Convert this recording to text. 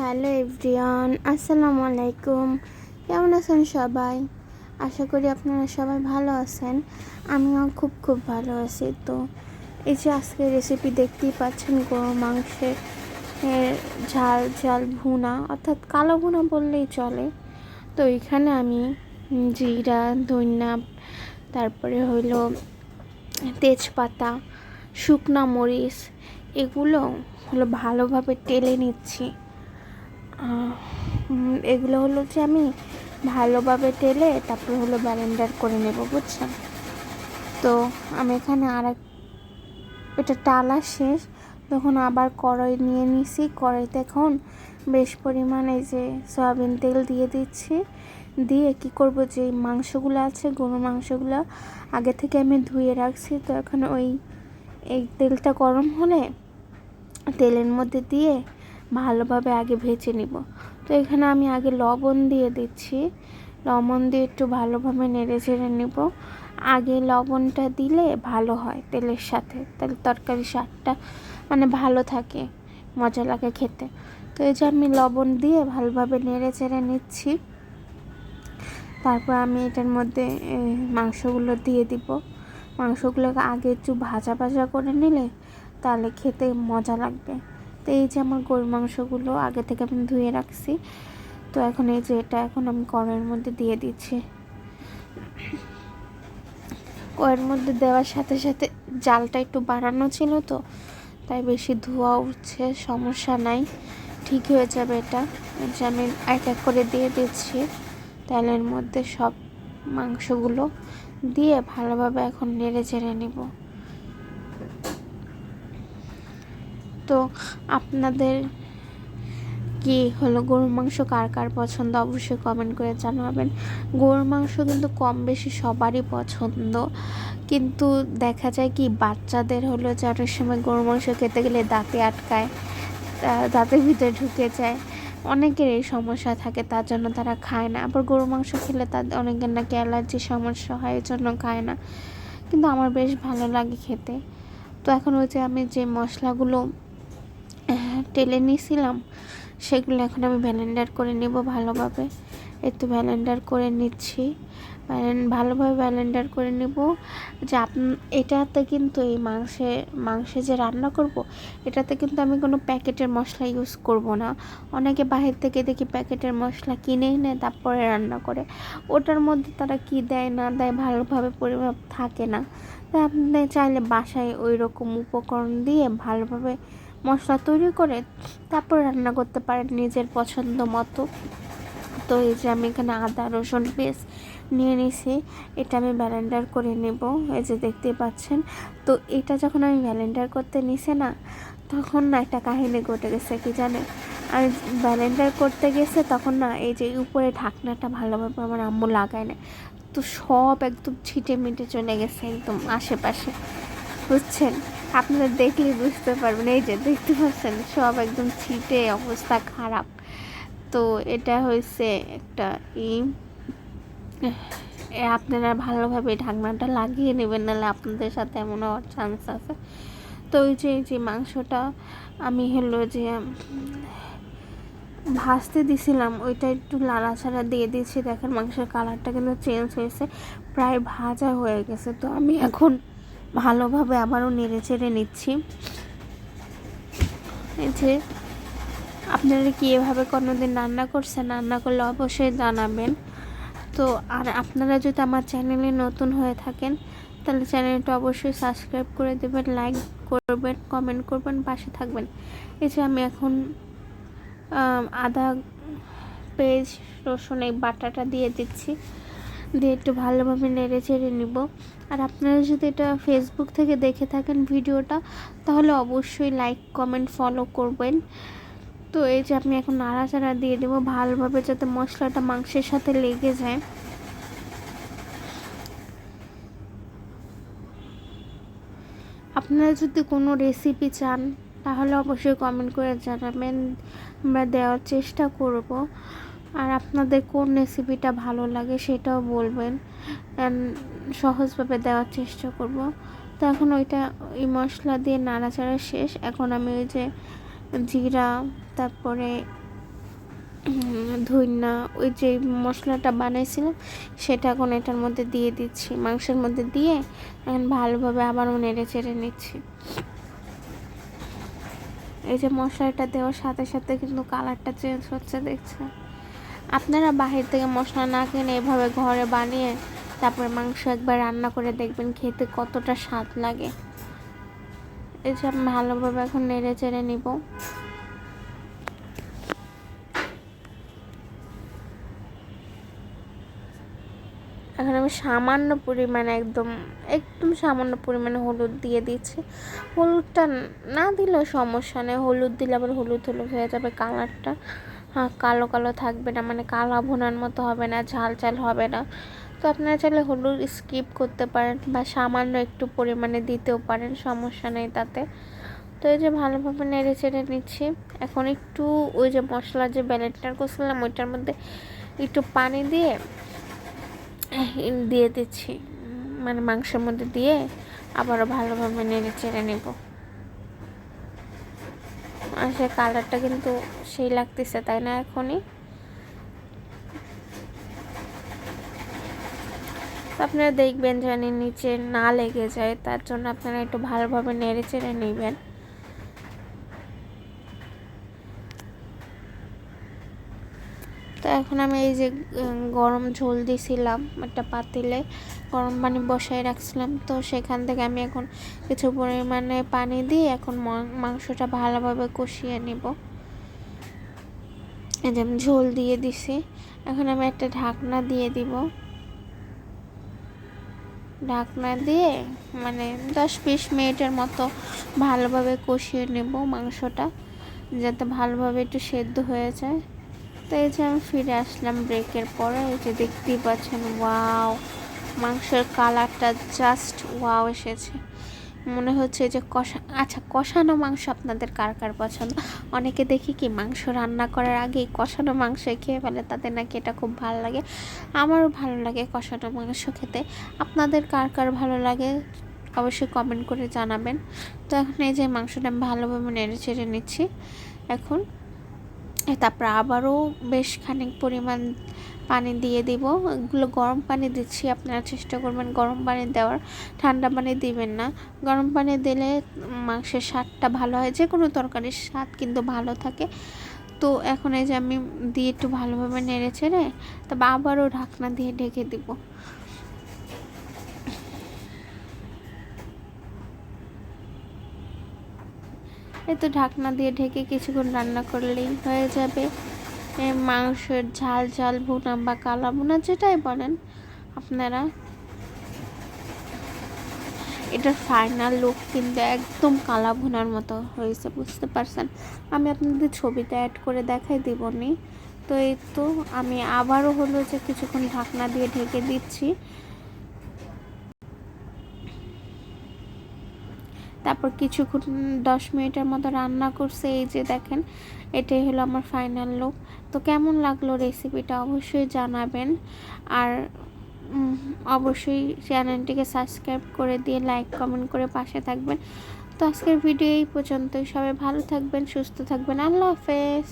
Hello everyone, আসসালামু আলাইকুম। কেমন আছেন সবাই? আশা করি আপনারা সবাই ভালো আছেন। আমিও খুব খুব ভালো আছি তো। এই যে আজকে রেসিপি দেখতেই পাচ্ছেন গরু মাংসের ঝাল ঝাল ভুনা, অর্থাৎ কালো ভুনা বললেই চলে। তো এখানে আমি জিরা, ধনিয়া, তারপরে হইল তেজপাতা, শুকনা মরিচ, এগুলো হলো ভালোভাবে টেলে নিচ্ছি। এগুলো হলো যে আমি ভালোভাবে টেলে তারপর হলো ব্যালেন্ডার করে নেব বুঝছেন তো আমি এখানে আর এটা টালা শেষ। তখন আবার কড়াই নিয়ে নিছি। কড়াইতে এখন বেশ পরিমাণে যে সয়াবিন তেল দিয়ে দিচ্ছি। দিয়ে কি করব? যে মাংসগুলো আছে গরু মাংসগুলো আগে থেকে আমি ধুয়ে রাখছি। তো এখন ওই এই তেলটা গরম হলে তেলের মধ্যে দিয়ে ভালোভাবে আগে ভেজে নিব। তো এখানে আমি আগে লবণ দিয়ে দিচ্ছি। লবণ দিয়ে একটু ভালোভাবে নেড়ে চেড়ে নেব। আগে লবণটা দিলে ভালো হয় তেলের সাথে। তাহলে তরকারি স্বাদটা মানে ভালো থাকে, মজা লাগে খেতে। তো এই যে আমি লবণ দিয়ে ভালোভাবে নেড়ে চেড়ে নিচ্ছি। তারপর আমি এটার মধ্যে মাংসগুলো দিয়ে দিব। মাংসগুলোকে আগে একটু ভাজা ভাজা করে নিলে তাহলে খেতে মজা লাগবে। তো এই যে আমার গরুর মাংসগুলো আগে থেকে আমি ধুয়ে রাখছি। তো এখন এই যে এটা এখন আমি কড়াইয়ের মধ্যে দিয়ে দিচ্ছি। কড়াইয়ের মধ্যে দেওয়ার সাথে সাথে জালটা একটু বাড়ানো ছিল তো, তাই বেশি ধোয়া উঠছে, সমস্যা নাই। ঠিক হয়ে যাবে এটা। যে আমি এক এক করে দিয়ে দিচ্ছি। তেলের মধ্যে সব মাংসগুলো দিয়ে ভালোভাবে এখন নেড়ে চেড়ে নিব। তো আপনাদের কি হলো? গরুর মাংস কার কার পছন্দ? অবশ্যই কমেন্ট করে জানাবেন। গরুর মাংস কিন্তু কম বেশি সবারই পছন্দ। কিন্তু দেখা যায় কি, বাচ্চাদের হলো যে অনেক সময় গরুর মাংস খেতে গেলে দাঁতে আটকায় দাঁতের ভিতরে ঢুকে যায়। অনেকের এই সমস্যা থাকে, তার জন্য তারা খায় না। আবার গরুর মাংস খেলে তাদের অনেকের নাকি অ্যালার্জির সমস্যা হয় এই জন্য খায় না। কিন্তু আমার বেশ ভালো লাগে খেতে। তো এখন ওই যে আমি যে মশলাগুলো টেলে নিয়েছিলাম, সেগুলো এখন আমি ব্যালেন্ডার করে নেব ভালোভাবে। একটু ব্যালেন্ডার করে নিচ্ছি। ভালোভাবে ব্যালেন্ডার করে নেব যে আপ এটাতে কিন্তু এই মাংসে মাংসে যে রান্না করব, এটাতে কিন্তু আমি কোনো প্যাকেটের মশলা ইউজ করব না। অনেকে বাহির থেকে দেখি প্যাকেটের মশলা কিনে এনে তারপরে রান্না করে। ওটার মধ্যে তারা কি দেয়, না দেয় ভালোভাবে পরিমাপ থাকে না। তাই আপনি চাইলে বাসায় ওই রকম উপকরণ দিয়ে ভালোভাবে মশলা তৈরি করে তারপর রান্না করতে পারেন নিজের পছন্দ মতো। তো এই যে আমি এখানে আদা, রসুন পেস্ট নিয়ে নিছি এটা আমি ব্যালেন্ডার করে নেব, এই যে দেখতেই পাচ্ছেন। তো এটা যখন আমি ব্যালেন্ডার করতে নিছে না, তখন না একটা কাহিনী ঘটে গেছে, কি জানেন? আমি ব্যালেন্ডার করতে গেছে তখন না এই যে উপরে ঢাকনাটা ভালোভাবে আমার আম্মু লাগায় না তো সব একদম ছিটে মিটে চলে গেছে একদম আশেপাশে। বুঝছেন? আপনারা দেখলেই বুঝতে পারবেন, এই যে দেখতে পাচ্ছেন, সব একদম ছিটে, অবস্থা খারাপ। তো এটা হয়েছে একটা ই আপনারা ভালোভাবে ঢাকনাটা লাগিয়ে নেবেন, নাহলে আপনাদের সাথে এমন হওয়ার চান্স আছে। তো ওই যে যে মাংসটা, আমি হলো যে ভাজতে দিছিলাম, ওইটা একটু লাড়াছাড়া দিয়ে দিয়েছি। দেখেন মাংসের কালারটা কিন্তু চেঞ্জ হয়েছে, প্রায় ভাজা হয়ে গেছে। তো আমি এখন ভালোভাবে আবারও নেড়ে চেড়ে নিচ্ছি। এই যে, আপনারা কি এভাবে কোনোদিন রান্না করছেন? রান্না করলে অবশ্যই জানাবেন। তো আর আপনারা যদি আমার চ্যানেলে নতুন হয়ে থাকেন, তাহলে চ্যানেলটা অবশ্যই সাবস্ক্রাইব করে দেবেন, লাইক করবেন, কমেন্ট করবেন, পাশে থাকবেন। যে আমি এখন আদা, পেঁয়াজ, রসুন এই বাটাটা দিয়ে দিচ্ছি। দিয়ে একটু ভালোভাবে নেড়ে চেড়ে নিব। আর আপনারা যদি এটা ফেসবুক থেকে দেখে থাকেন ভিডিওটা, তাহলে অবশ্যই লাইক কমেন্ট ফলো করবেন। তো এই যে আমি এখন নাড়াচাড়া দিয়ে দেবো ভালোভাবে যাতে মশলাটা মাংসের সাথে লেগে যায়। আপনারা যদি কোনো রেসিপি চান, তাহলে অবশ্যই কমেন্ট করে জানাবেন। আমরা দেওয়ার চেষ্টা করব। আর আপনাদের কোন রেসিপিটা ভালো লাগে সেটাও বলবেন। সহজভাবে দেওয়ার চেষ্টা করব। তো এখন ওইটা ওই মশলা দিয়ে নাড়াচাড়া শেষ। এখন আমি ওই যে জিরা, তারপরে ধইনা ওই যে মশলাটা বানাইছিলাম, সেটা এখন এটার মধ্যে দিয়ে দিচ্ছি। মাংসের মধ্যে দিয়ে এখন ভালোভাবে আবারও নেড়ে চেড়ে নিচ্ছি। এই যে মশলাটা দেওয়ার সাথে সাথে কিন্তু কালারটা চেঞ্জ হচ্ছে, দেখছেন? আপনারা বাহির থেকে মশলা না কিনে এভাবে ঘরে বানিয়ে তারপরে মাংস একবার রান্না করে দেখবেন খেতে কতটা স্বাদ লাগে। এই ভালোভাবে এখন নেড়ে চেড়ে নিব। এখন আমি সামান্য পরিমাণে একদম একদম সামান্য পরিমাণে হলুদ দিয়ে দিচ্ছি। হলুদটা না দিলেও সমস্যা নেই, হলুদ দিলে আবার হলুদ হলুদ হয়ে যাবে কালারটা কালো কালো থাকবে না মানে কালা ভুনার মতো হবে না, ঝাল ঝাল হবে না। তো আপনারা চাইলে হলুদ স্কিপ করতে পারেন বা সামান্য একটু পরিমাণে দিতেও পারেন, সমস্যা নেই তাতে। তো এই যে ভালোভাবে নেড়ে চেড়ে নিচ্ছি। এখন একটু ওই যে মশলা যে ব্যালেন্ডার করছিলাম, ওইটার মধ্যে একটু পানি দিয়ে দিয়ে দিচ্ছি। মানে মাংসের মধ্যে দিয়ে আবারও ভালোভাবে নেড়ে চেড়ে নেব। আর সে কালারটা কিন্তু সেই লাগতেছে, তাই না এখনই? আপনারা দেখবেন যেন নিচে না লেগে যায়, তার জন্য আপনারা একটু ভালোভাবে নেড়ে চেড়ে নেবেন। এখন আমি এই যে গরম ঝোল দিয়েছিলাম একটা পাতিলে, গরম পানি বসাই রাখছিলাম। তো সেখান থেকে আমি এখন কিছু পরিমাণে পানি দিয়ে এখন মাংসটা ভালোভাবে কষিয়ে নিব। এই যে আমি ঝোল দিয়ে দিছি। এখন আমি একটা ঢাকনা দিয়ে দিব। ঢাকনা দিয়ে মানে দশ বিশ মিনিটের মতো ভালোভাবে কষিয়ে নেব মাংসটা, যাতে ভালোভাবে একটু সেদ্ধ হয়ে যায়। তো এই যে আমি ফিরে আসলাম ব্রেকের পরে, এই যে দেখতেই পাচ্ছেন ওয়াও মাংসের কালারটা জাস্ট ওয়াও এসেছে। মনে হচ্ছে যে কষা আচ্ছা কষানো মাংস আপনাদের কার কার পছন্দ? অনেকে দেখি কি মাংস রান্না করার আগেই কষানো মাংস খেয়ে ফেলে, তাদের নাকি এটা খুব ভালো লাগে। আমারও ভালো লাগে কষানো মাংস খেতে। আপনাদের কার কার ভালো লাগে? অবশ্যই কমেন্ট করে জানাবেন। তো এখন এই যে মাংসটা আমি ভালোভাবে নেড়ে চেড়ে নিচ্ছি। এখন তারপর আবারও বেশ খানিক পরিমাণ পানি দিয়ে দিব। এগুলো গরম পানি দিচ্ছি, আপনারা চেষ্টা করবেন গরম পানি দেওয়ার। ঠান্ডা পানি দিবেন না। গরম পানি দিলে মাংসের স্বাদটা ভালো হয় যে কোনো তরকারির স্বাদ কিন্তু ভালো থাকে। তো এখন এই যে আমি দিয়ে একটু ভালোভাবে নেড়ে ছেড়ে তারপর আবারও ঢাকনা দিয়ে ঢেকে দিব। তো ঢাকনা দিয়ে ঢেকে কিছুক্ষণ রান্না করলেই হয়ে যাবে। মাংসের ঝাল ঝাল, ভুনা বা কালা ভুনা যেটাই বলেন, আপনারা। এটার ফাইনাল লুক কিন্তু একদম কালা ভুনার মতো হয়েছে, বুঝতে পারছেন? আমি আপনাদের ছবিতে অ্যাড করে দেখাই দেবনি তো এই তো আমি আবারও হলো যে কিছুক্ষণ ঢাকনা দিয়ে ঢেকে দিচ্ছি। তারপর কিছুক্ষণ দশ মিনিটের মতো রান্না করছে। এই যে দেখেন, এটাই হলো আমার ফাইনাল লুক তো কেমন লাগল রেসিপিটা অবশ্যই জানাবেন। আর অবশ্যই চ্যানেলটিকে সাবস্ক্রাইব করে দিয়ে লাইক কমেন্ট করে পাশে থাকবেন। তো আজকের ভিডিও এই পর্যন্তই। সবাই ভালো থাকবেন, সুস্থ থাকবেন। আল্লাহ হাফেজ।